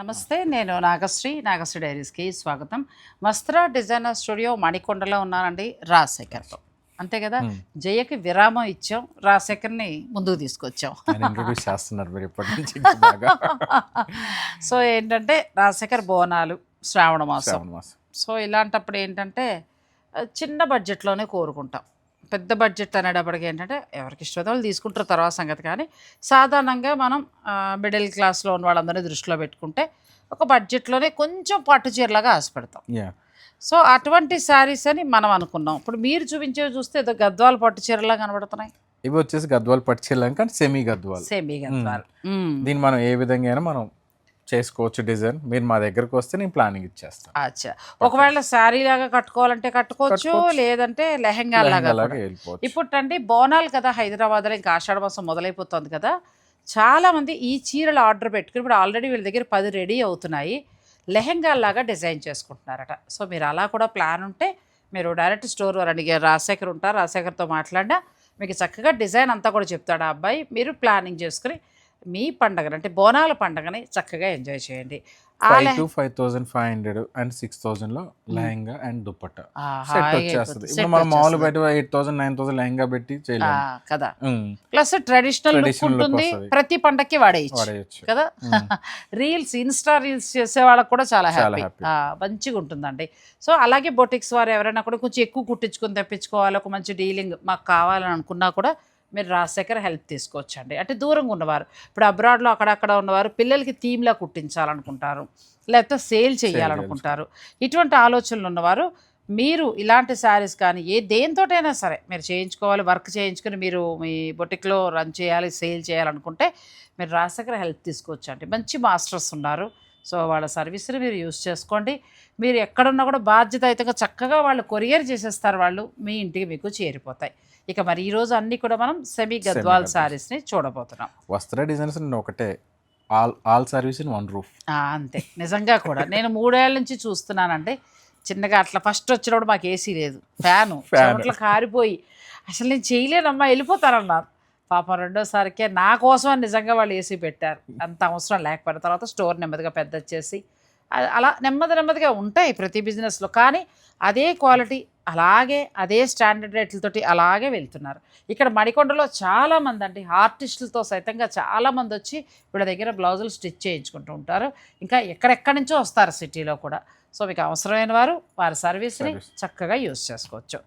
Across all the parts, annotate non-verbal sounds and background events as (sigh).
నమస్తే నేను నాగశ్రీ నాగశ్రీ డైరీస్కి స్వాగతం. వస్త్ర డిజైనర్ స్టూడియో మణికొండలో ఉన్నానండి రాజశేఖర్తో. అంతే కదా జయకి విరామం ఇచ్చాం రాజశేఖర్ని ముందుకు తీసుకొచ్చాం. చేస్తున్నారు మీరు ఇప్పటి నుంచి (laughs) సో ఏంటంటే రాజశేఖర్ బోనాలు శ్రావణ మాసం. సో ఇలాంటప్పుడు ఏంటంటే చిన్న బడ్జెట్లోనే కోరుకుంటాం. పెద్ద బడ్జెట్ అనేటప్పటికి ఏంటంటే ఎవరికి ఇష్టమైతే వాళ్ళు తీసుకుంటారు తర్వాత సంగతి. కానీ సాధారణంగా మనం మిడిల్ క్లాస్లో ఉన్న వాళ్ళందరినీ దృష్టిలో పెట్టుకుంటే ఒక బడ్జెట్లోనే కొంచెం పట్టు చీరలాగా ఆశపెడతాం. సో అటువంటి శారీస్ అని మనం అనుకున్నాం. ఇప్పుడు మీరు చూపించేవి చూస్తే ఏదో గద్వాల పట్టు చీరలా కనబడుతున్నాయి. ఇవి వచ్చేసి గద్వాల్ పట్టుచెల్లాం కానీ సెమీ గద్వాల్. సేమీ గద్వాల్. దీన్ని మనం ఏ విధంగా అయినా మనం చేసుకోవచ్చు డిజైన్. మీరు మా దగ్గరకు వస్తే నేను ప్లానింగ్ ఇచ్చేస్తాను. అచ్చా. ఒకవేళ శారీ లాగా కట్టుకోవాలంటే కట్టుకోవచ్చు. లేదంటే లెహంగా లాగా. వెళ్ళిపోవచ్చు. ఇప్పుడు అండి బోనాలు కదా హైదరాబాద్లో ఇంకా ఆషాఢ మాసం మొదలైపోతుంది కదా. చాలా మంది ఈ చీరలు ఆర్డర్ పెట్టుకుని ఇప్పుడు ఆల్రెడీ వీళ్ళ దగ్గర పది రెడీ అవుతున్నాయి. లెహంగాల్లాగా డిజైన్ చేసుకుంటున్నారట. సో మీరు అలా కూడా ప్లాన్ ఉంటే మీరు డైరెక్ట్ స్టోర్ వారండి రాజశేఖర్ ఉంటారు. రాజశేఖర్తో మాట్లాడినా మీకు చక్కగా డిజైన్ అంతా కూడా చెప్తాడు ఆ అబ్బాయి. మీరు ప్లానింగ్ చేసుకుని మీ పండగని అంటే బోనాల పండగని చక్కగా ఎంజాయ్ చేయండి. Five లెహ- two five thousand five hundred and six థౌసండ్లో lehenga and dupatta. ఆ, సెట్ హాయిగా వచ్చేస్తుంది. అయిపోతుంది. ఇప్పుడు Set మనం మామూలు వచ్చేస్తుంది. బయట eight thousand nine thousand lehenga పెట్టి చేయలేము. కదా. ప్లస్ ట్రెడిషనల్ లుక్ ఉంటుంది. ప్రతి పండక్కి వాడేయచ్చు. కదా? (laughs) రీల్స్ ఇన్స్టా రీల్స్ చేసే వాళ్ళకి కూడా చాలా హ్యాపీ. మంచిగా ఉంటుందండి. సో అలాగే బొటిక్స్ వారు ఎవరైనా కూడా కొంచెం ఎక్కువ కుట్టించుకొని తెప్పించుకోవాలి ఒక మంచి డీలింగ్ మాకు కావాలని అనుకున్నా కూడా మీరు రాజశేఖర్ హెల్ప్ తీసుకోవచ్చండి. అంటే దూరంగా ఉన్నవారు. ఇప్పుడు అబ్రాడ్లో అక్కడక్కడ ఉన్నవారు పిల్లలకి థీమ్లా కుట్టించాలనుకుంటారు. లేకపోతే సేల్ చేయాలనుకుంటారు. ఇటువంటి ఆలోచనలు ఉన్నవారు మీరు ఇలాంటి శారీస్ కానీ ఏ దేంతోటైనా సరే మీరు చేయించుకోవాలి వర్క్ చేయించుకుని మీరు మీ బొటిక్లో రన్ చేయాలి సేల్ చేయాలనుకుంటే మీరు రాజశేఖర్ హెల్ప్ తీసుకోవచ్చండి. మంచి మాస్టర్స్ ఉన్నారు. సో వాళ్ళ సర్వీస్ని మీరు యూస్ చేసుకోండి. మీరు ఎక్కడున్నా కూడా బాధ్యతాయుతంగా చక్కగా వాళ్ళు కొరియర్ చేసేస్తారు వాళ్ళు. మీ ఇంటికి మీకు చేరిపోతాయి. ఇక మరి ఈరోజు అన్నీ కూడా మనం సెమీ గద్వాల్ గద్వాల్. శారీస్ని చూడబోతున్నాం. వస్త్ర డిజైన్స్ ఒకటే. All all service in one roof అంతే. నిజంగా కూడా. నేను మూడేళ్ళ నుంచి చూస్తున్నానంటే చిన్నగా అట్లా ఫస్ట్ వచ్చినప్పుడు మాకు ఏసీ లేదు. ఫ్యాను. (laughs) చెమట్లు కారిపోయి. అసలు నేను చేయలేనమ్మా వెళ్ళిపోతారన్నారు పాపం రెండోసారికే నా కోసం నిజంగా వాళ్ళు ఏసీ పెట్టారు. అంత అవసరం లేకపోయిన తర్వాత స్టోర్ నెమ్మదిగా పెద్ద చేసి అలా నెమ్మది నెమ్మదిగా ఉంటాయి ప్రతి బిజినెస్లో. కానీ అదే క్వాలిటీ అలాగే అదే స్టాండర్డ్ రేట్లతోటి అలాగే వెళ్తున్నారు. ఇక్కడ మణికొండలో చాలామంది అండి ఆర్టిస్టులతో సైతంగా చాలామంది వచ్చి వీళ్ళ దగ్గర బ్లౌజులు స్టిచ్ చేయించుకుంటూ ఉంటారు. ఇంకా ఎక్కడెక్కడి నుంచో వస్తారు సిటీలో కూడా. సో మీకు అవసరమైన వారు వారి సర్వీస్ని. చక్కగా యూస్ చేసుకోవచ్చు.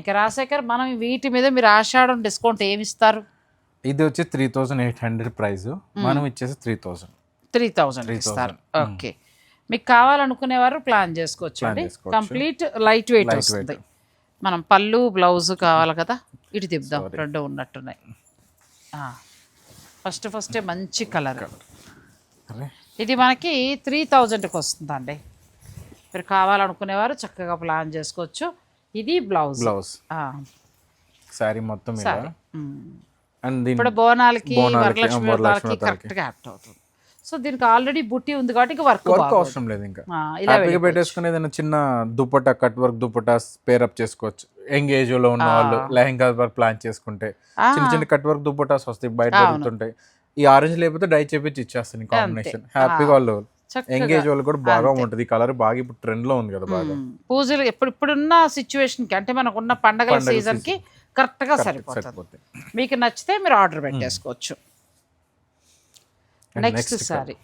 ఇక రాజశేఖర్ మనం వీటి మీద మీరు ఆషాఢం డిస్కౌంట్ ఏమి ఇస్తారు? ఇది వచ్చి three thousand eight hundred price మనం ఇచ్చేసి త్రీ థౌసండ్ త్రీ థౌజండ్ 3000. ఇస్తారు. ఓకే. మీకు కావాలనుకునేవారు ప్లాన్ చేసుకోవచ్చు అండి. కంప్లీట్ లైట్ వెయిట్ వస్తుంది. మనం పళ్ళు బ్లౌజ్ కావాలి కదా ఇటు తిప్పుదాం. రెండు ఉన్నట్టున్నాయి. ఫస్ట్ ఫస్టే మంచి కలర్. ఇది మనకి త్రీ థౌజండ్కి వస్తుందండి. మీరు కావాలనుకునేవారు చక్కగా ప్లాన్ చేసుకోవచ్చు. ఇది బ్లౌజ్. బ్లౌజ్. మొత్తం సరే. దీని ఇప్పుడు బోనాలకి వరలక్ష్మి. కరెక్ట్గా యాప్ట్ అవుతుంది. సో దీనికి ఆల్రెడీ బుట్టి ఉంది కాబట్టి ఇక వర్క్ వర్క్ అవసరం లేదు ఇంకా. హ్యాపీగా. పెట్టేసుకుని ఏదైనా చిన్న dupatta cut work dupatta pair up చేసుకోవచ్చు. యంగ్ ఏజ్లో ఉన్న వాళ్ళు లెహంగా వర్క్ ప్లాన్ చేసుకుంటే చిన్న చిన్న కట్ వర్క్ దుప్పటాస్ వస్తాయి బయట. దొరుకుతుంటాయి. ఈ ఆరెంజ్ లేకపోతే డై చేపించి ఇచ్చేస్తాను కాంబినేషన్. హ్యాపీగా వాళ్ళు. ఎంగేజ్ వాళ్ళు కూడా బాగా. ఉంటుంది. కలర్ బాగా ఇప్పుడు ట్రెండ్లో ఉంది కదా బాగా. పూజలు ఇప్పుడు ఇప్పుడున్న సిచ్యువేషన్కి అంటే మనకున్న పండగల పండగల సీజన్కి కరెక్ట్గా సరిపోతుంది. మీకు నచ్చితే మీరు ఆర్డర్ పెట్టేసుకోవచ్చు. నెక్స్ట్ సారీ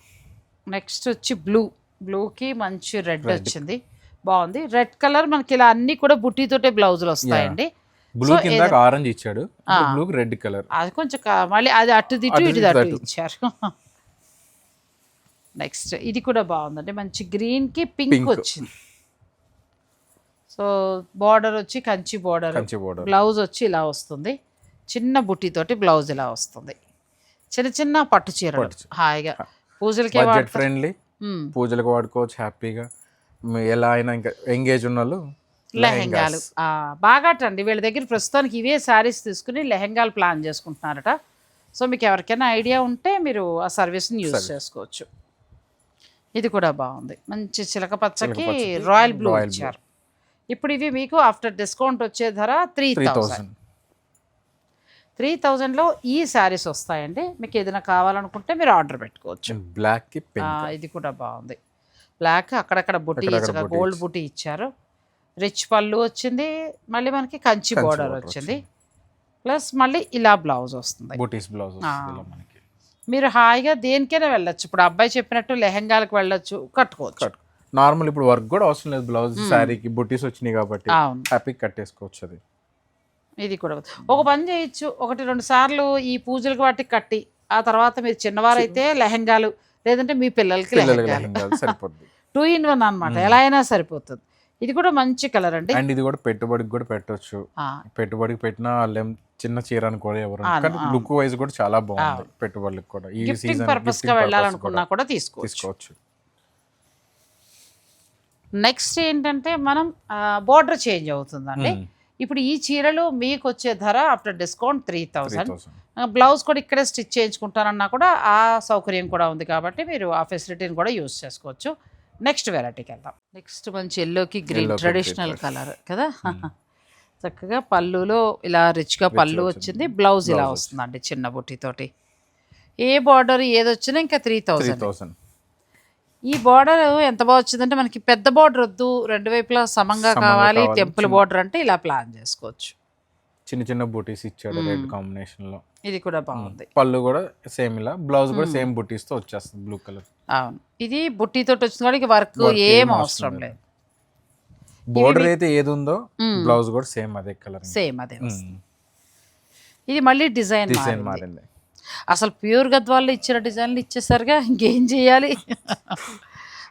నెక్స్ట్ వచ్చి బ్లూ బ్లూకి మంచి రెడ్ వచ్చింది. బాగుంది. రెడ్ కలర్ మనకి ఇలా అన్ని కూడా బుట్టితోటే బ్లౌజులు వస్తాయండి. బ్లూ కింద ఆరెంజ్ ఇచ్చాడు. బ్లూ రెడ్ కలర్ అది కొంచెం మళ్ళీ అది అటు దిట్టు ఇటు అటు. ఇచ్చారు. (laughs) నెక్స్ట్ ఇది కూడా బాగుందండి. మంచి గ్రీన్కి పింక్. వచ్చింది. సో బార్డర్ వచ్చి Kanchi border Kanchi border blouse వచ్చి ఇలా వస్తుంది. చిన్న బుట్టితోటి బ్లౌజ్ ఇలా వస్తుంది. చిన్న చిన్న పట్టు చీరలు. చీర. హాయిగా. పూజలకే బడ్జెట్ ఫ్రెండ్లీ. పూజలకు వాడుకోవచ్చు హ్యాపీగా. ఎలా అయినా ఇంకా ఎంగేజ్ ఉన్న వాళ్ళు లెహెంగాలు బాగా అండి వీళ్ళ దగ్గర ప్రస్తుతానికి ఇవే శారీస్ తీసుకుని లెహెంగాలు ప్లాన్ చేసుకుంటున్నారట. సో మీకు ఎవరికైనా ఐడియా ఉంటే మీరు ఆ సర్వీస్ని యూజ్ చేసుకోవచ్చు. ఇది కూడా బాగుంది. మంచి చిలక పచ్చకి రాయల్ బ్లూ. ఇచ్చారు. ఇప్పుడు ఇవి మీకు ఆఫ్టర్ డిస్కౌంట్ వచ్చే ధర త్రీ థౌసండ్. త్రీ థౌజండ్లో ఈ శారీస్ వస్తాయండి. మీకు ఏదైనా కావాలనుకుంటే మీరు ఆర్డర్ పెట్టుకోవచ్చు. బ్లాక్ ఇది కూడా బాగుంది. బ్లాక్ అక్కడక్కడ బుట్టి గోల్డ్ బుట్టి ఇచ్చారు. రిచ్ పళ్ళు వచ్చింది మళ్ళీ మనకి కంచి బోర్డర్ వచ్చింది. ప్లస్ మళ్ళీ ఇలా బ్లౌజ్ వస్తుంది. బూటీస్ బ్లౌజ్ మీరు హాయిగా దేనికైనా వెళ్ళొచ్చు. ఇప్పుడు అబ్బాయి చెప్పినట్టు లెహంగాలకు వెళ్ళొచ్చు కట్టుకోవచ్చు. కట్. నార్మల్ ఇప్పుడు వర్క్ కూడా అవసరం లేదు. బ్లౌజ్ శారీకి బుటీస్ వచ్చినాయి కాబట్టి హ్యాపీ కట్టేసుకోవచ్చు అది. ఇది కూడా ఒక పని చేయొచ్చు. ఒకటి రెండు సార్లు ఈ పూజలకు వాటికి కట్టి ఆ తర్వాత మీరు చిన్నవారైతే లెహంగాలు లేదంటే మీ పిల్లలకి లెహంగాలు. టూ ఇన్ వన్ అనమాట ఎలా అయినా సరిపోతుంది. ఇది కూడా మంచి కలర్ అండి. అండ్ ఇది కూడా పెట్టుబడికి కూడా పెట్టొచ్చు. పెట్టుబడికి పెట్టిన వాళ్ళేం చిన్న చీర ఎవరు. అవును, కానీ అవును. లుక్ వైజ్ కూడా చాలా బాగుంది పెట్టుబడులకు కూడా. ఈ సీజన్ పర్పస్గా వెళ్ళాలనుకున్నా కూడా తీసుకోవచ్చు. నెక్స్ట్ ఏంటంటే మనం బోర్డర్ చేంజ్ అవుతుందండి. ఇప్పుడు ఈ చీరలు మీకు వచ్చే ధర after discount three thousand thousand. Blouse కూడా ఇక్కడే స్టిచ్ చేయించుకుంటారన్నా కూడా ఆ సౌకర్యం కూడా ఉంది కాబట్టి మీరు ఆ ఫెసిలిటీని కూడా యూస్ చేసుకోవచ్చు. నెక్స్ట్ వెరైటీకి వెళ్దాం. నెక్స్ట్ మంచి ఎల్లోకి గ్రీన్ Yellow కి ట్రెడిషనల్ కలర్ కదా? చక్కగా పళ్ళులో ఇలా రిచ్గా పళ్ళు వచ్చింది. వచ్చింది. బ్లౌజ్ ఇలా వస్తుందండి చిన్న బుట్టితోటి. ఏ బార్డర్ ఏది వచ్చినా ఇంకా త్రీ థౌజండ్ థౌసండ్ ఈ బార్డర్ ఎంత బాగా వచ్చిందంటే మనకి పెద్ద బార్డర్ వద్దు రెండు వైపులా సమంగా కావాలి టెంపుల్ బార్డర్ అంటే ఇలా ప్లాన్ చేసుకోవచ్చు. చిన్న చిన్న బూటీస్ ఇచ్చాడు. రెడ్ కాంబినేషన్లో. ఇది కూడా బాగుంది. పళ్ళు కూడా సేమ్ ఇలా బ్లౌజ్ కూడా సేమ్ బూటీస్తో వచ్చేస్తుంది బ్లూ కలర్ అవును. ఇది బుట్టితోటి వచ్చింది కూడా వర్క్ Work ఏం అవసరం లేదు. బోర్డర్ అయితే ఏది ఉందో. బ్లౌజ్ కూడా సేమ్ అదే కలర్ సేమ్ అదే. ఇది మళ్ళీ డిజైన్ డిజైన్ మారింది. అసలు ప్యూర్ గద్వాల్లో ఇచ్చిన డిజైన్లు ఇచ్చేసరిగా ఇంకేం చేయాలి?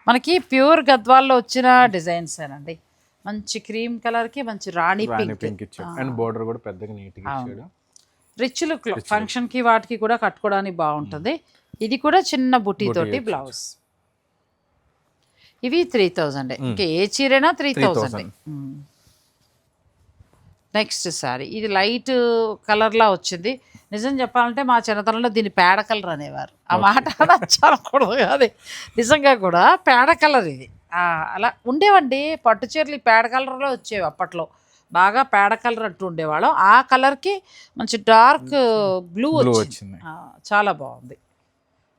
మనకి ప్యూర్ గద్వాల్లో వచ్చిన డిజైన్స్ ఏనండి. మంచి క్రీమ్ కలర్కి మంచి రాణి పింక్. అండ్ బోర్డర్ కూడా పెద్దగా నీట్గా అవును. ఇచ్చాడు. రిచ్ లుక్లో ఫంక్షన్కి వాటికి కూడా కట్టుకోవడానికి బాగుంటుంది. ఇది కూడా చిన్న బుటీ తోటి బ్లౌజ్. ఇవి త్రీ థౌజండ్. ఇంకా ఏ చీరైనా త్రీ థౌజండ్. 3000. నెక్స్ట్ సారీ. ఇది లైట్ కలర్ లా వచ్చింది. నిజం చెప్పాలంటే మా చిన్నతనంలో దీన్ని పేడ కలర్ అనేవారు. ఆ మాట నచ్చకూడదు కాదు. నిజంగా కూడా పేడ కలర్ ఇది. అలా ఉండేవండి. పట్టు చీరలు పేడ కలర్లో వచ్చేవి అప్పట్లో. బాగా పేడ కలర్ అంటూ ఉండేవాళ్ళం. ఆ కలర్కి మంచి డార్క్ బ్లూ వచ్చింది. చాలా బాగుంది.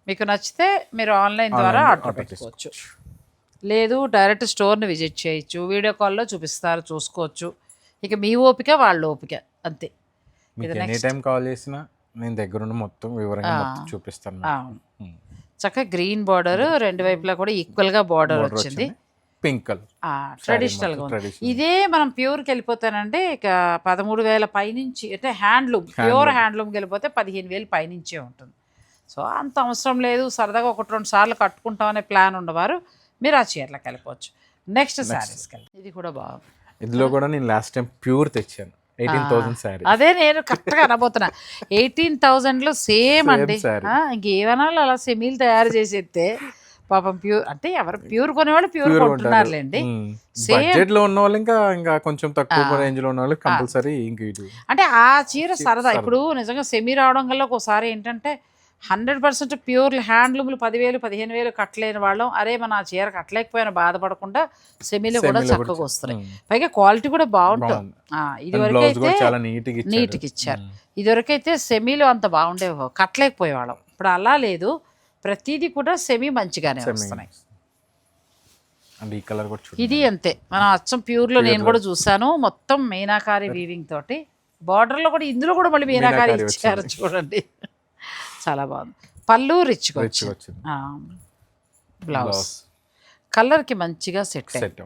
మీకు నచ్చితే మీరు ఆన్లైన్ ద్వారా ఆర్డర్ పెట్టుకోవచ్చు. లేదు డైరెక్ట్ స్టోర్ని విజిట్ చేయొచ్చు. వీడియో కాల్లో చూపిస్తారు చూసుకోవచ్చు. ఇక మీ ఓపిక వాళ్ళ ఓపిక అంతే. మీకు ఎనీ. టైం కాల్ చేసినా నేను దగ్గరుండి మొత్తం వివరంగా. మొత్తం చూపిస్తాను. అవును. చక్కగా గ్రీన్ బార్డర్ రెండు వైపులా కూడా ఈక్వల్గా బార్డర్ Border వచ్చింది. పింక్ కలర్ ట్రెడిషనల్గా. ఇదే మనం ప్యూర్కి వెళ్ళిపోతానంటే ఇక పదమూడు వేల పైనుంచి అంటే హ్యాండ్లూమ్ ప్యూర్ హ్యాండ్లూమ్కి వెళ్ళిపోతే పదిహేను వేలు పైనుంచే ఉంటుంది. సో అంత అవసరం లేదు. సరదాగా ఒకటి రెండు సార్లు కట్టుకుంటాం అనే ప్లాన్ ఉన్నవారు మీరు ఆ చీరలకు వెళ్ళిపోవచ్చు. నెక్స్ట్ శారీస్కి వెళ్ళి ఇది కూడా బాగుంది. ఇందులో కూడా నేను లాస్ట్ టైం ప్యూర్ తెచ్చాను. ఎయిటీన్ థౌసండ్ శారీ అదే నేను కరెక్ట్గా అనబోతున్నా. ఎయిటీన్ థౌజండ్లో సేమ్ అండి. ఇంకేమన్నా అలా సెమీలు తయారు చేసేస్తే పాపం ప్యూర్ అంటే ఎవరు ప్యూర్ కొనేవాళ్ళు ప్యూర్ కొంటున్నారులేండి. Same. బడ్జెట్లో ఉన్న వాళ్ళు ఇంకా ఇంకా కొంచెం తక్కువ రేంజ్లో ఉన్న వాళ్ళు కంపల్సరీ ఇంక అంటే ఆ చీర సరదా. ఇప్పుడు నిజంగా సెమీ రావడం వల్ల ఒకసారి ఏంటంటే హండ్రెడ్ పర్సెంట్ ప్యూర్ హ్యాండ్లూమ్లు పదివేలు పదిహేను వేలు కట్టలేని వాళ్ళం. అరే మన ఆ చీర కట్టలేకపోయినా బాధపడకుండా సెమీలు కూడా చక్కగా వస్తున్నాయి. పైగా క్వాలిటీ కూడా బాగుంటుంది. బాగుంది. ఆ, ఇది వరకు బ్లౌజ్ కూడా అయితే చాలా నీట్గా ఇచ్చాడు. నీట్గా ఇచ్చారు. ఉమ్. ఇదివరకైతే సెమీలు అంత బాగుండేవి కట్టలేకపోయేవాళ్ళం. ఇప్పుడు అలా లేదు. ప్రతిదీ కూడా సెమీ మంచిగానే. వస్తున్నాయి. అండ్ ఈ కలర్ కూడా చూడండి. ఇది అంతే. మనం అచ్చం ప్యూర్లో నేను కూడా చూసాను మొత్తం మీనాకారి వీవింగ్ తోటి. బార్డర్లో కూడా ఇందులో కూడా మళ్ళీ మీనాకారి ఇచ్చారు చూడండి. చాలా బాగుంది. పళ్ళు రిచ్ వచ్చింది. బ్లౌజ్. Blouse. కలర్కి మంచిగా సెట్ సెట్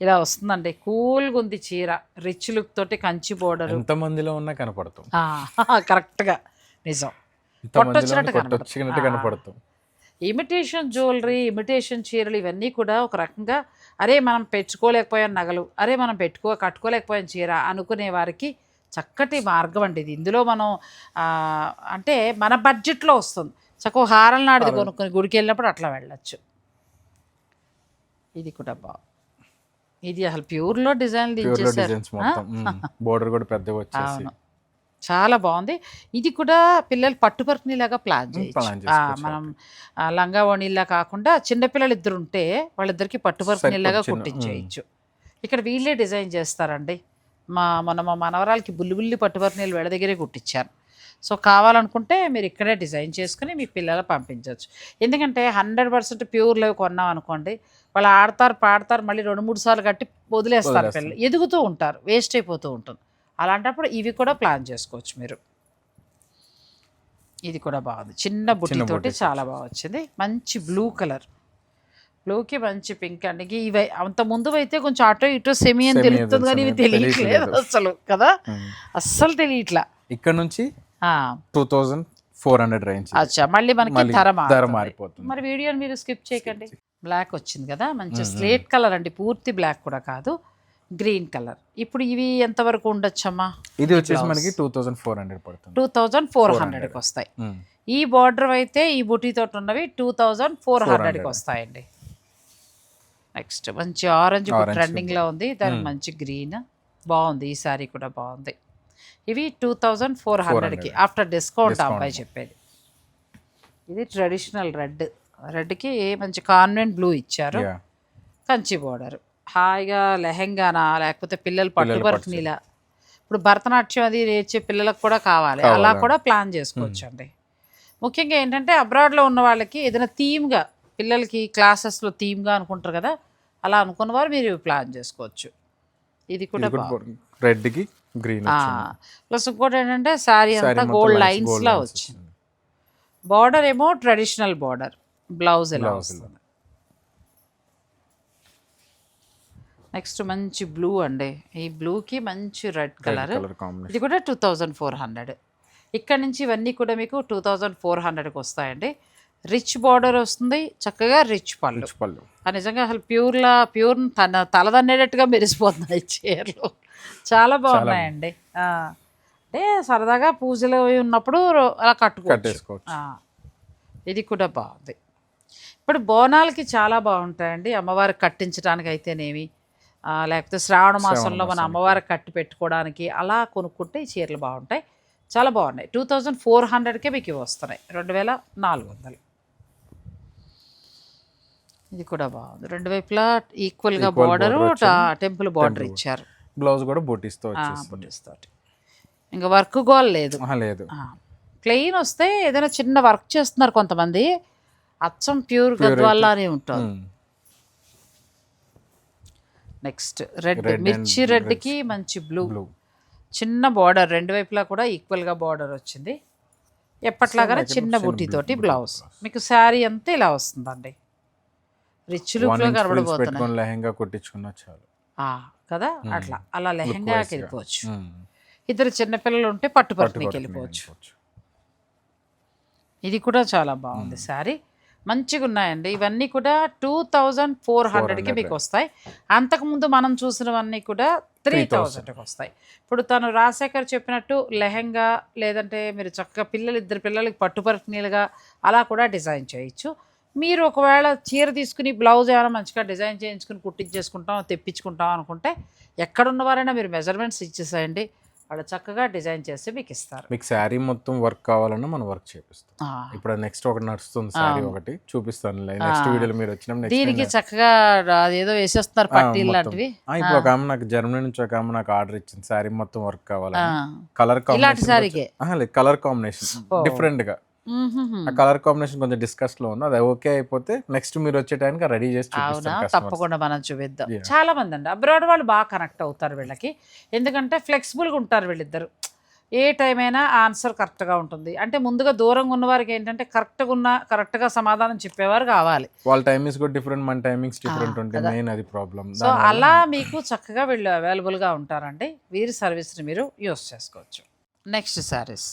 ఇలా వస్తుందండి. కూల్గా ఉంది చీర. రిచ్ లుక్ తోటి కంచి బోర్డర్. ఎంత మందిలో ఉన్నా కనపడతాం. కరెక్ట్గా. నిజం. కొట్టొచ్చినట్టు కనపడతాం. ఇమిటేషన్ జ్యువెలరీ ఇమిటేషన్ చీరలు ఇవన్నీ కూడా ఒక రకంగా అరే మనం పెట్టుకోలేకపోయాం నగలు అరే మనం పెట్టుకో కట్టుకోలేకపోయాం చీర అనుకునే వారికి చక్కటి మార్గం అండి ఇది. ఇందులో మనం అంటే మన బడ్జెట్లో వస్తుంది. చక్కగా హారం నాడిది కొనుక్కొని గుడికి వెళ్ళినప్పుడు అట్లా వెళ్ళచ్చు. ఇది కూడా బాగు ఇది అసలు ప్యూర్లో డిజైన్ బోర్డర్ కూడా పెద్దగా (laughs) వచ్చేసి. అవును. చాలా బాగుంది. ఇది కూడా పిల్లలు పట్టుపర్కునిలాగా ప్లాన్ చేయొచ్చు. మనం లంగా ఓణిలా కాకుండా చిన్నపిల్లలు ఇద్దరు ఉంటే వాళ్ళిద్దరికి పట్టుపర్కునిలాగా చిన్న- కుట్టించేయచ్చు. ఇక్కడ వీళ్ళే డిజైన్ చేస్తారండి. మా మొన్న మా మనవరాలకి బుల్లి బుల్లి పట్టుబర్నీళ్ళు వెడ దగ్గరే కుట్టించాను. సో కావాలనుకుంటే మీరు ఇక్కడే డిజైన్ చేసుకుని మీ పిల్లలు పంపించవచ్చు ఎందుకంటే హండ్రెడ్ పర్సెంట్ ప్యూర్ లేవు కొన్నాం అనుకోండి వాళ్ళు ఆడతారు పాడతారు మళ్ళీ రెండు మూడు సార్లు కట్టి వదిలేస్తారు. పిల్లలు. ఎదుగుతూ ఉంటారు వేస్ట్ అయిపోతూ ఉంటుంది. అలాంటప్పుడు ఇవి కూడా ప్లాన్ చేసుకోవచ్చు మీరు. ఇది కూడా బాగుంది. చిన్న బుట్టితోటి బుట్టి చాలా బాగా వచ్చింది. మంచి బ్లూ కలర్. బ్లూకి మంచి పింక్ అండి. ఇవి అంత ముందు అయితే కొంచెం అటో ఇటో సెమీ అని తెలుస్తుంది కానీ ఇవి తెలియట్లేదు. అసలు కదా? ఉమ్. అస్సలు తెలియట్లా. ఇక్కడ నుంచి two thousand four hundred range అచ్చా మళ్ళీ మనకి ధర. మారిపోతుంది. మరి వీడియోని మీరు స్కిప్ చేయకండి. బ్లాక్ వచ్చింది కదా మంచి స్లేట్ కలర్ అండి పూర్తి బ్లాక్ కూడా కాదు గ్రీన్ కలర్ ఇప్పుడు ఇవి ఎంతవరకు ఉండొచ్చమ్మా? ఇది వచ్చేసి మనకి టూ థౌసండ్ ఫోర్ హండ్రెడ్ పడుతుంది. టూ థౌజండ్ ఫోర్ హండ్రెడ్కి వస్తాయి. ఈ బార్డర్ అయితే ఈ బుటీతో ఉన్నవి టూ థౌజండ్ ఫోర్ హండ్రెడ్కి 400. వస్తాయండి. నెక్స్ట్ మంచి ఆరెంజ్ ట్రెండింగ్లో ఉంది. దానికి మంచి గ్రీన్ బాగుంది. ఈ సారీ కూడా బాగుంది. ఇవి టూ థౌజండ్ ఫోర్ హండ్రెడ్కి ఆఫ్టర్ డిస్కౌంట్ అబ్బాయి చెప్పేది. ఇది ట్రెడిషనల్ రెడ్ రెడ్కి మంచి కాన్వెంట్ బ్లూ ఇచ్చారు. కంచి బోర్డర్ హాయిగా లెహెంగానా లేకపోతే పిల్లలు పిల్లలు పట్టుబరకు నీలా. ఇప్పుడు భరతనాట్యం అది నేర్చే పిల్లలకు కూడా కావాలి. అలా? కూడా ప్లాన్ చేసుకోవచ్చు అండి. ముఖ్యంగా ఏంటంటే అబ్రాడ్లో ఉన్న వాళ్ళకి ఏదైనా థీమ్గా పిల్లలకి క్లాసెస్లో థీమ్గా అనుకుంటారు కదా అలా అనుకున్న వారు మీరు ప్లాన్ చేసుకోవచ్చు. ఇది కూడా ఇది కూడా రెడ్కి గ్రీన్ ప్లస్ ఇంకోటి ఏంటంటే శారీ అంతా గోల్డ్ లైన్స్ లా వచ్చింది. బార్డర్ ఏమో ట్రెడిషనల్ బార్డర్ బ్లౌజ్ ఎలా వస్తుంది? నెక్స్ట్ మంచి బ్లూ అండి. ఈ బ్లూకి మంచి రెడ్ కలర్ ఇది కూడా టూ థౌజండ్ ఫోర్ హండ్రెడ్ ఇక్కడ నుంచి ఇవన్నీ కూడా మీకు టూ థౌజండ్ ఫోర్ హండ్రెడ్కి వస్తాయండి. రిచ్ బార్డర్ వస్తుంది. చక్కగా రిచ్ పళ్ళు. పళ్ళు. ఆ నిజంగా అసలు ప్యూర్లా ప్యూర్ తన తలదన్నేటట్టుగా మెరిసిపోతున్నాయి చీరలు. చాలా బాగున్నాయండి. అంటే సరదాగా పూజలు ఉన్నప్పుడు అలా కట్టుకోవచ్చు. ఇది కూడా బాగుంది. ఇప్పుడు బోనాలకి చాలా బాగుంటాయండి. అమ్మవారికి కట్టించడానికి అయితేనేమి లేకపోతే శ్రావణ మాసంలో మన అమ్మవారికి కట్టి పెట్టుకోవడానికి అలా కొనుక్కుంటే ఈ చీరలు బాగుంటాయి. చాలా బాగున్నాయి. టూ థౌజండ్ ఫోర్ హండ్రెడ్కే మీకు ఇవి వస్తున్నాయి. రెండు వేల నాలుగు వందలు. ఇది కూడా బాగుంది. రెండు వైపులా ఈక్వల్గా Equal బార్డర్. టెంపుల్ బార్డర్ ఇచ్చారు. బ్లౌజ్ కూడా బూటీస్తో ఆ, వచ్చేస్తుంది బుటీస్ తోటి ఇంకా వర్క్ గోల్ లేదు. లేదు. ప్లెయిన్ వస్తే ఏదైనా చిన్న వర్క్ చేస్తున్నారు కొంతమంది అచ్చం ప్యూర్ గద్వాల్లానే ఉంటుంది. నెక్స్ట్ రెడ్ మిర్చి రెడ్కి మంచి బ్లూ చిన్న బార్డర్ రెండు వైపులా కూడా ఈక్వల్గా బార్డర్ వచ్చింది. ఎప్పట్లాగానే చిన్న బుట్టితోటి బ్లౌజ్ మీకు శారీ అంతా ఇలా వస్తుందండి. రిచ్ ఫ్రిల్స్ కనబడిపోతున్నాయి పెట్టుకొని లెహంగా కుట్టించుకున్నా చాలు. ఆ, కదా? అట్లా. అలా లెహంగాకి. వెళ్ళిపోవచ్చు ఉమ్. ఇద్దరు చిన్నపిల్లలు ఉంటే పట్టు పట్టునికి వెళ్ళిపోవచ్చు. ఇది కూడా చాలా బాగుంది శారీ. మంచిగా ఉన్నాయండి ఇవన్నీ కూడా టూ థౌజండ్ ఫోర్ హండ్రెడ్కి మీకు వస్తాయి అంతకుముందు మనం చూసినవన్నీ కూడా త్రీ థౌజండ్కి వస్తాయి. ఇప్పుడు తను రాజశేఖర్ చెప్పినట్టు లెహంగా లేదంటే మీరు చక్కగా పిల్లలు ఇద్దరు పిల్లలకి పట్టుపరికనీలుగా అలా కూడా డిజైన్ చేయొచ్చు. మీరు ఒకవేళ చీర తీసుకుని బ్లౌజ్ ఏమైనా మంచిగా డిజైన్ చేయించుకుని కుట్టించేసుకుంటాం తెప్పించుకుంటాం అనుకుంటే ఎక్కడున్నవారైనా మీరు మెజర్మెంట్స్ ఇచ్చేసేయండి. వాళ్ళు చక్కగా డిజైన్ చేసి మీకు ఇస్తారు. మీకు శారీ మొత్తం వర్క్ కావాలన్నా మనం వర్క్ చేపిస్తాం. ఇప్పుడు నెక్స్ట్ ఒకటి నడుస్తుంది శారీ ఒకటి చూపిస్తాను నెక్స్ట్ వీడియోలో మీరు వచ్చిన దీనికి చక్కగా అదేదో వేసేస్తున్నారు పట్టీలు లాంటివి. ఇప్పుడు ఒక ఆమె నాకు జర్మనీ నుంచి ఒక ఆమె నాకు ఆర్డర్ ఇచ్చింది. శారీ మొత్తం వర్క్ కావాలి ఆ. కలర్ కాంబినేషన్ కలర్ కాంబినేషన్ డిఫరెంట్గా. ఆ కలర్ కాంబినేషన్ కొంచెం డిస్కస్లో ఉంది. అది ఓకే అయిపోతే నెక్స్ట్ మీరు వచ్చే టైంకి రెడీ చేసి అవునా. తప్పకుండా మనం చూపిద్దాం. చాలా మంది అండి. అబ్రాడ్ వాళ్ళు బాగా కనెక్ట్ అవుతారు వీళ్ళకి. ఎందుకంటే ఫ్లెక్సిబుల్గా ఉంటారు వీళ్ళిద్దరు. ఏ టైం అయినా ఆన్సర్ కరెక్ట్గా ఉంటుంది. అంటే ముందుగా దూరంగా ఉన్న వారికి ఏంటంటే కరెక్ట్గా ఉన్న కరెక్ట్గా సమాధానం చెప్పేవారు కావాలి. వాళ్ళ టైమింగ్స్ కూడా డిఫరెంట్ మన టైమింగ్స్ డిఫరెంట్ ఉంటాయి మెయిన్ అది ప్రాబ్లం సో అలా మీకు చక్కగా వీళ్ళు అవైలబుల్గా ఉంటారండి. వీరి సర్వీస్ని మీరు యూస్ చేసుకోవచ్చు. నెక్స్ట్ శారీస్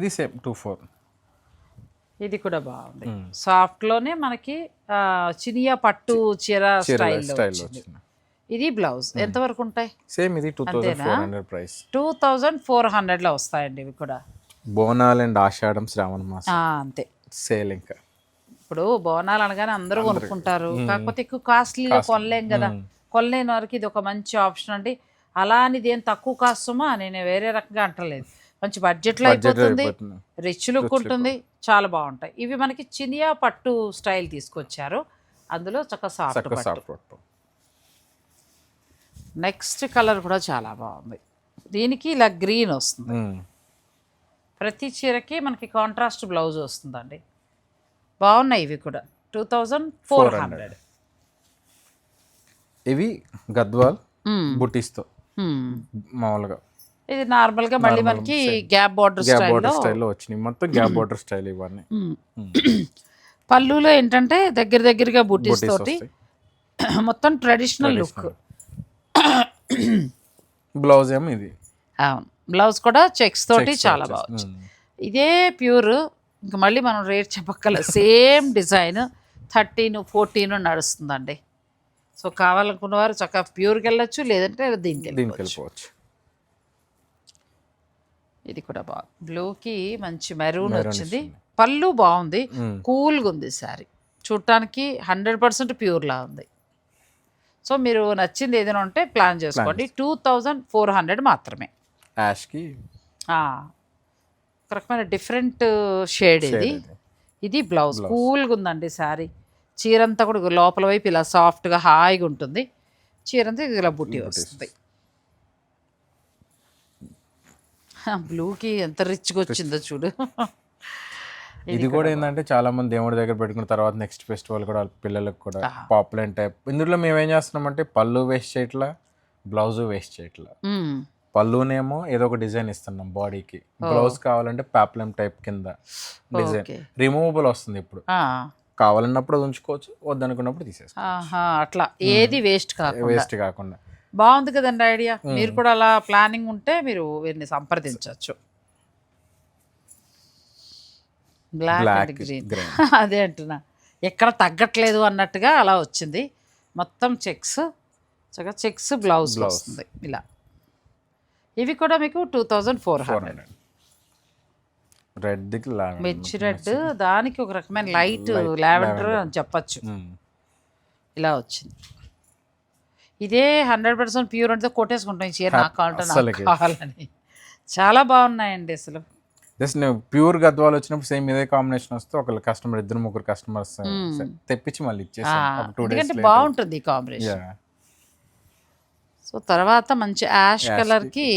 ఇది సేమ్ టూ ఫోర్ ఇది కూడా బాగుంది. సాఫ్ట్లోనే మనకి చినియా పట్టు చీర స్టైల్ ఇది బ్లౌజ్. ఎంత వరకు ఉంటాయి? సేమ్ ఇది two thousand? Four hundred price. Two thousand four హండ్రెడ్లో వస్తాయండి ఇవి కూడా. బోనాల్ అండ్ ఆషాఢం శ్రావణ మాసం. అంతే. సేల్ ఇంకా. ఇప్పుడు బోనాలు అనగానే అందరూ కొనుక్కుంటారు. కాకపోతే ఎక్కువ కాస్ట్లీగా కొనలేం కదా. కొనలేని వారికి ఇది ఒక మంచి ఆప్షన్ అండి. అలా అని ఇది ఏం తక్కువ కాస్తమా నేను వేరే రకంగా అంటలేదు. మంచి బడ్జెట్లో అయిపోతుంది అయిపోతుంది. రిచ్ లుక్ ఉంటుంది చాలా బాగుంటాయి. ఇవి మనకి చినియా పట్టు స్టైల్ తీసుకొచ్చారు. అందులో చక్క సాఫ్ట్ చక్కగా పట్టు. నెక్స్ట్ కలర్ కూడా చాలా బాగుంది. దీనికి ఇలా గ్రీన్ వస్తుంది. ప్రతి చీరకి మనకి కాంట్రాస్ట్ బ్లౌజ్ వస్తుందండి. బాగున్నాయి ఇవి కూడా. టూ థౌజండ్ ఫోర్ హండ్రెడ్ ఇవి గద్వాల్ బుటీస్తో. మామూలుగా. ఇది నార్మల్గా మళ్ళీ మనకి గ్యాప్ బార్డర్ గ్యాప్ బార్డర్ స్టైల్లో వచ్చినాయి. మొత్తం గ్యాప్ బార్డర్ స్టైల్ ఇవన్నీ. పళ్ళులో ఏంటంటే దగ్గర దగ్గరగా బుటీస్ తోటి (coughs) మొత్తం ట్రెడిషనల్ లుక్. బ్లౌజ్ ఏమో ఇది. అవును. బ్లౌజ్ కూడా చెక్స్ తోటి చాలా. బాగుంది. ఇదే ప్యూర్. ఇంకా మళ్ళీ మనం రేట్ చెప్పక్కల సేమ్ డిజైన్. థర్టీన్ ఫోర్టీన్ నడుస్తుందండి. సో కావాలనుకున్న వారు చక్కగా ప్యూర్కి వెళ్ళొచ్చు లేదంటే దీనికి వెళ్ళిపోవచ్చు ఇది కూడా బాగుంది బ్లూకి మంచి మెరూన్ వచ్చింది. పళ్ళు బాగుంది. కూల్గా ఉంది శారీ. చూడటానికి హండ్రెడ్ పర్సెంట్ ప్యూర్లా ఉంది. సో మీరు నచ్చింది ఏదైనా ఉంటే ప్లాన్ చేసుకోండి. టూ థౌజండ్ ఫోర్ హండ్రెడ్ మాత్రమే. యాష్కి ఒక రకమైన డిఫరెంట్ షేడ్ ఇది. ఇది. ఇది బ్లౌజ్. కూల్గా ఉందండి శారీ. చీరంతా కూడా లోపల వైపు ఇలా సాఫ్ట్గా హాయిగా ఉంటుంది. చీరంతా ఇలా బుట్టి వస్తుంది. బ్లూకి ఎంత రిచ్గా వచ్చిందో చూడు. (laughs) ఇది కూడా ఏంటంటే చాలా మంది దేవుడి దగ్గర పెట్టుకున్న తర్వాత నెక్స్ట్ ఫెస్టివల్ కూడా పిల్లలకు కూడా పాపులర్ టైప్. ఇందులో మేము ఏం చేస్తున్నామంటే పళ్ళు వేస్ట్ చేయట్లా బ్లౌజ్ వేస్ట్ చేయట్లా. పళ్ళునేమో ఏదో ఒక డిజైన్ ఇస్తున్నాం బాడీకి. బ్లౌజ్ కావాలంటే పాప్లెమ్ టైప్ కింద డిజైన్. రిమూవబుల్ వస్తుంది ఇప్పుడు. కావాలన్నప్పుడు ఉంచుకోవచ్చు వద్దనుకున్నప్పుడు తీసేసుకో ఆహా, అట్లా. ఏది వేస్ట్ కాకుండా. వేస్ట్ కాకుండా. బాగుంది కదండి ఐడియా. మీరు కూడా అలా ప్లానింగ్ ఉంటే మీరు వీరిని సంప్రదించవచ్చు. Black and green. అదే అంటున్నా. ఎక్కడ తగ్గట్లేదు అన్నట్టుగా అలా వచ్చింది. మొత్తం చెక్స్ చక్కగా చెక్స్ బ్లౌజ్. వస్తుంది ఇలా. ఇవి కూడా మీకు two thousand four hundred red మిర్చి రెడ్ దానికి ఒక రకమైన లైట్ లావెండర్ అని చెప్పచ్చు. ఇలా వచ్చింది. ఇదే హండ్రెడ్ పర్సెంట్ ప్యూర్ అంటే కొట్టేసుకుంటాం ఈ చీర నాకు కావాలంటే నాకు అస్సలకి. కావాలని. చాలా బాగున్నాయండి అసలు. జస్ట్ నేను ప్యూర్ గద్వాలు వచ్చినప్పుడు సేమ్ ఇదే కాంబినేషన్ వస్తే ఒక కస్టమర్ ఇద్దరు ముగ్గురు కస్టమర్స్ తెప్పించి మళ్ళీ ఇచ్చేసాను. ఎందుకంటే బాగుంటుంది ఈ కాంబినేషన్. సో తర్వాత మంచి యాష్ కలర్కి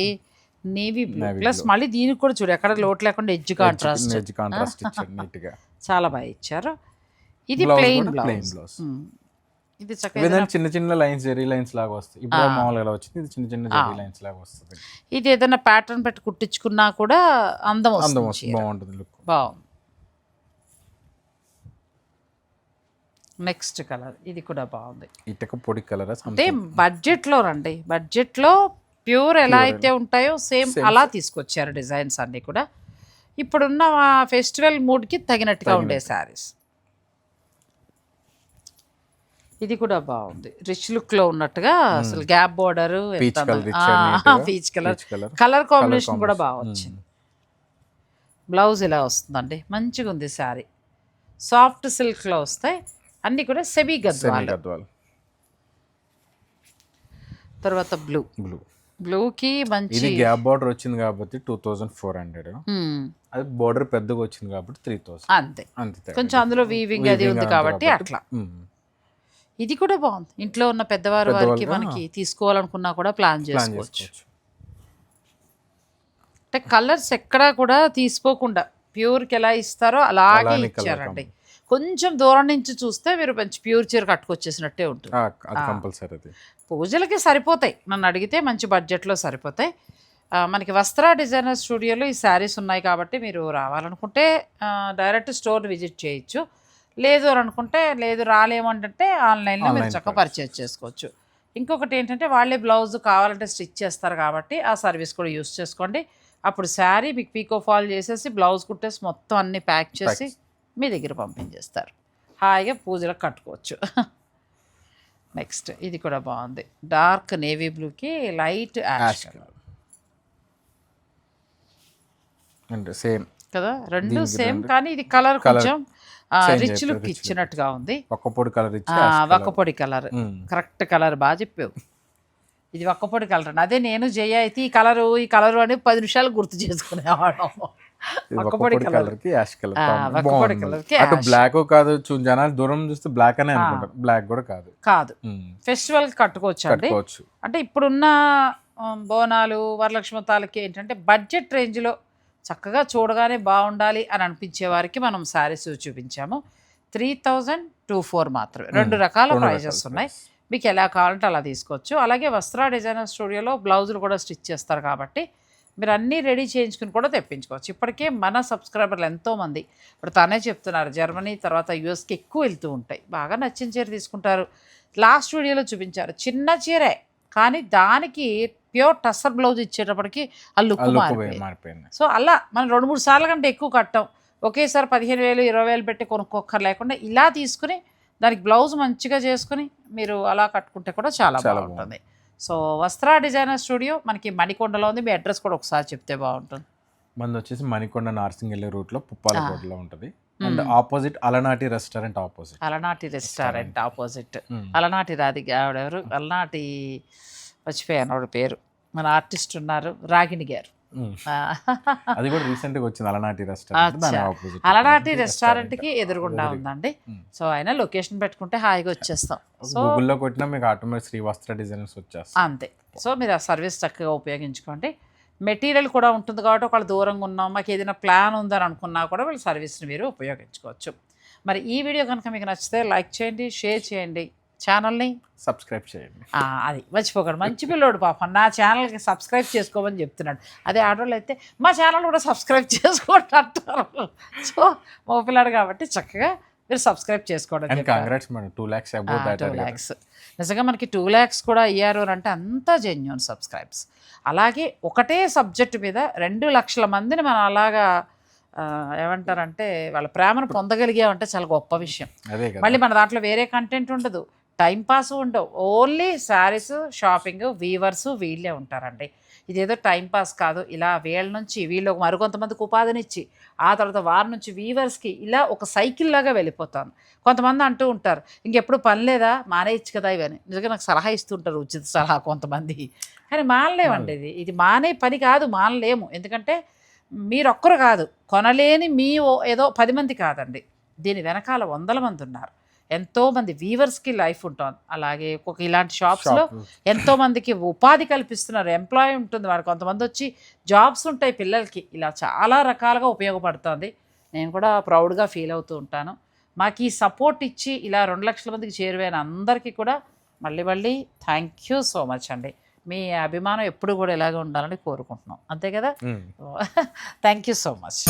నేవీ బ్లూ. ప్లస్ మళ్ళీ దీనికి కూడా చూడు ఎక్కడ లోటు లేకుండా ఎడ్జ్ కాంట్రాస్ట్ ఎడ్జ్ కాంట్రాస్ట్ (laughs) ఇచ్చాడు నీట్గా. చాలా బాగా ఇచ్చారు. ఇది ప్లెయిన్ బ్లౌజ్. ఇది చక్కగా చిన్న చిన్న లైన్స్ జెరీ లైన్స్ లాగా వస్తాయి. ఇప్పుడు మామూలుగా ఎలా వచ్చింది ఇది చిన్న చిన్న జెరీ లైన్స్ లాగా వస్తుంది. ఇది ఏదైనా ప్యాటర్న్ పెట్టి కుట్టించుకున్నా కూడా అందం అందం వస్తుంది వస్తుంది బాగుంటుంది లుక్ బాగుంది. నెక్స్ట్ కలర్ ఇది కూడా బాగుంది. ఇటక పొడి కలర్ అంటే బడ్జెట్లో రండి. బడ్జెట్లో ప్యూర్ ఎలా అయితే ఉంటాయో సేమ్ అలా తీసుకొచ్చారు డిజైన్స్ అన్నీ కూడా. ఇప్పుడున్న ఫెస్టివల్ మూడ్కి తగినట్టుగా ఉండే శారీస్ ఇది కూడా బాగుంది. రిచ్ లుక్లో ఉన్నట్టుగా అసలు gap border peach colour colour combination కూడా బాగా వచ్చింది బ్లౌజ్ ఇలా వస్తుందండి. మంచిగా ఉంది శారీ సాఫ్ట్ సిల్క్లో వస్తాయి అన్ని కూడా సెమీ గద్వాలు తర్వాత బ్లూ బ్లూ బ్లూకి మంచి ఇది గ్యాప్ బార్డర్ వచ్చింది కాబట్టి two thousand four hundred Hmm, అది బార్డర్ పెద్దగా వచ్చింది కాబట్టి త్రీ థౌసండ్ అంతే. అంతే. కొంచెం అందులో వీవింగ్ అది ఉంది కాబట్టి అట్లా. ఉమ్. ఇది కూడా బాగుంది. ఇంట్లో ఉన్న పెద్దవారు వారికి మనకి తీసుకోవాలనుకున్నా కూడా ప్లాన్ చేసుకోవచ్చు. అంటే కలర్స్ ఎక్కడా కూడా తీసుకోకుండా ప్యూర్కి ఎలా ఇస్తారో అలాగే ఇచ్చారండి. కొంచెం దూరం నుంచి చూస్తే మీరు మంచి ప్యూర్ చీర కట్టుకొచ్చేసినట్టే ఉంటుంది. పూజలకి సరిపోతాయి. నన్ను అడిగితే మంచి బడ్జెట్లో సరిపోతాయి. మనకి వస్త్ర డిజైనర్ స్టూడియోలో ఈ శారీస్ ఉన్నాయి కాబట్టి మీరు రావాలనుకుంటే డైరెక్ట్ స్టోర్ విజిట్ చేయొచ్చు. లేదు అని అనుకుంటే లేదు రాలేమంటే ఆన్లైన్లో మీరు చక్కగా పర్చేజ్ చేసుకోవచ్చు. ఇంకొకటి ఏంటంటే వాళ్ళే బ్లౌజ్ కావాలంటే స్టిచ్ చేస్తారు కాబట్టి ఆ సర్వీస్ కూడా యూస్ చేసుకోండి. అప్పుడు శారీ మీకు పీకో ఫాల్ చేసేసి బ్లౌజ్ కుట్టేసి మొత్తం అన్ని ప్యాక్ చేసి మీ దగ్గర పంపించేస్తారు. హాయిగా పూజలకు కట్టుకోవచ్చు. (laughs) నెక్స్ట్ ఇది కూడా బాగుంది. డార్క్ నేవీ బ్లూకి లైట్ యాష్ సేమ్ కదా? రెండు సేమ్ కానీ ఇది కలర్ కొంచెం రిచ్ లుక్ ఇచ్చినట్టుగా ఉంది. ఒక్క పొడి కలర్. వక్కపొడి కలర్. కరెక్ట్ కలర్ బాగా చెప్పావు. ఇది వక్కపొడి కలర్ అండి. అదే నేను జయ అయితే ఈ కలరు ఈ కలరు అని పది నిమిషాలు గుర్తు చేసుకునేవాళ్ళం. ఇది ఒక్కపొడి ఒక్కపొడి. కలర్కి యాష్ కలర్ ఒక్కపొడి colour. కి అటు. బ్లాక్ కాదు చూ- జనాలు దూరం చూస్తే బ్లాక్ అనే అనుకుంటారు. బ్లాక్ కూడా కాదు. కాదు. ఉమ్. ఫెస్టివల్కి కట్టుకోవచ్చు అండి. అంటే ఇప్పుడున్న బోనాలు వరలక్ష్మి తాలకి ఏంటంటే బడ్జెట్ రేంజ్లో చక్కగా చూడగానే బాగుండాలి అని అనిపించే వారికి మనం శారీస్ చూపించాము. త్రీ థౌజండ్ టూ ఫోర్ మాత్రమే. రెండు రకాల ప్రైజెస్ ఉన్నాయి. మీకు ఎలా కావాలంటే అలా తీసుకోవచ్చు. అలాగే వస్త్ర డిజైనర్ స్టూడియోలో బ్లౌజులు కూడా స్టిచ్ చేస్తారు కాబట్టి మీరు అన్నీ రెడీ చేయించుకుని కూడా తెప్పించుకోవచ్చు. ఇప్పటికే మన సబ్స్క్రైబర్లు ఎంతోమంది. ఇప్పుడు తనే చెప్తున్నారు జర్మనీ తర్వాత యూఎస్కి ఎక్కువ వెళ్తూ ఉంటాయి. బాగా నచ్చిన చీర తీసుకుంటారు. లాస్ట్ వీడియోలో చూపించారు. చిన్న చీరే. కానీ దానికి ప్యూర్ టస్సర్ బ్లౌజ్ ఇచ్చేటప్పటికి ఆ లుక్ మారిపోయింది. సో అలా మనం రెండు మూడు సార్లు కంటే ఎక్కువ కట్టాం. ఒకేసారి పదిహేను వేలు ఇరవై వేలు పెట్టి కొనుక్కోక్కర్ లేకుండా ఇలా తీసుకుని దానికి బ్లౌజ్ మంచిగా చేసుకుని మీరు అలా కట్టుకుంటే కూడా చాలా బాగుంటుంది. సో వస్త్ర డిజైనర్ స్టూడియో మనకి మణికొండలో ఉంది. మీ అడ్రస్ కూడా ఒకసారి చెప్తే బాగుంటుంది. మనది వచ్చేసి మణికొండ నార్సింగిల్లి రూట్లో పుప్పాలకోటలో ఉంటది. And. Opposite Alanati restaurant opposite. Alanati restaurant opposite. అలనాటి రాధిక ఆవిడెవరు అలనాటి మర్చిపోయాను ఆవిడ పేరు. మన ఆర్టిస్ట్ ఉన్నారు రాగిణి గారు. అది కూడా రీసెంట్గా వచ్చింది అలనాటి రెస్టారెంట్ అలనాటి రెస్టారెంట్కి ఎదురుగుండా ఎదురుగా. ఉందండి. సో అయినా లొకేషన్ పెట్టుకుంటే హాయిగా వచ్చేస్తాం. గూగుల్లో కొట్టినా మీకు ఆటోమేటిక్ శ్రీవస్త్ర డిజైనర్స్ వచ్చేస్తాయి. అంతే. సో మీరు ఆ సర్వీస్ చక్కగా ఉపయోగించుకోండి. మెటీరియల్ కూడా ఉంటుంది కాబట్టి ఒకళ్ళు దూరంగా ఉన్నాం మాకు ఏదైనా ప్లాన్ ఉందని అనుకున్నా కూడా వీళ్ళ సర్వీస్ని మీరు ఉపయోగించుకోవచ్చు. మరి ఈ వీడియో కనుక మీకు నచ్చితే లైక్ చేయండి షేర్ చేయండి. ఛానల్ని సబ్స్క్రైబ్ చేయండి. అది మర్చిపోకండి. మంచి పిల్లోడు పాపం. నా ఛానల్కి సబ్స్క్రైబ్ చేసుకోమని చెప్తున్నాడు. అదే ఆడవాళ్ళు అయితే మా ఛానల్ కూడా సబ్స్క్రైబ్ చేసుకోండి అంటారు. సో మా పిల్లాడు కాబట్టి చక్కగా మీరు సబ్స్క్రైబ్ చేసుకోవడం. Congrats two lakhs two lakhs నిజంగా మనకి టూ ల్యాక్స్ కూడా అయ్యారు అని అంటే అంతా జెన్యున్ సబ్స్క్రైబ్స్ అలాగే ఒకటే సబ్జెక్ట్ మీద రెండు లక్షల మందిని మనం అలాగా ఏమంటారంటే వాళ్ళ ప్రేమను పొందగలిగామంటే చాలా గొప్ప విషయం. మళ్ళీ మన దాంట్లో వేరే కంటెంట్ ఉండదు. టైం పాస్ ఉండవు. ఓన్లీ శారీస్ షాపింగ్ వీవర్స్ వీళ్ళే ఉంటారండి. ఇదేదో టైం పాస్ కాదు. ఇలా వీళ్ళ నుంచి వీళ్ళు మరికొంతమందికి ఉపాధినిచ్చి ఆ తర్వాత వారి నుంచి వీవర్స్కి ఇలా ఒక సైకిల్ లాగా వెళ్ళిపోతాను. కొంతమంది అంటూ ఉంటారు ఇంకెప్పుడు పని లేదా? మానేయచ్చు కదా ఇవని నిజంగా నాకు సలహా ఇస్తుంటారు ఉచిత సలహా కొంతమంది. కానీ మానలేమండి ఇది. ఇది మానే పని కాదు మానలేము. ఎందుకంటే మీరొక్కరు కాదు కొనలేని మీ ఏదో పది మంది కాదండి. దీని వెనకాల వందల మంది ఉన్నారు. ఎంతో మంది వీవర్స్కి లైఫ్ ఉంటుంది. అలాగే ఒక ఇలాంటి షాప్స్లో ఎంతో మందికి ఉపాధి కల్పిస్తున్నారు. ఎంప్లాయ్ ఉంటుంది వారు కొంతమంది వచ్చి జాబ్స్ ఉంటాయి పిల్లలకి. ఇలా చాలా రకాలుగా ఉపయోగపడుతుంది. నేను కూడా ప్రౌడ్గా ఫీల్ అవుతూ ఉంటాను. మాకు ఈ సపోర్ట్ ఇచ్చి ఇలా రెండు లక్షల మందికి చేరువైన అందరికీ కూడా మళ్ళీ మళ్ళీ థ్యాంక్ యూ సో మచ్ అండి. మీ అభిమానం ఎప్పుడు కూడా ఇలాగే ఉండాలని కోరుకుంటున్నాం. అంతే కదా? Thank you so much.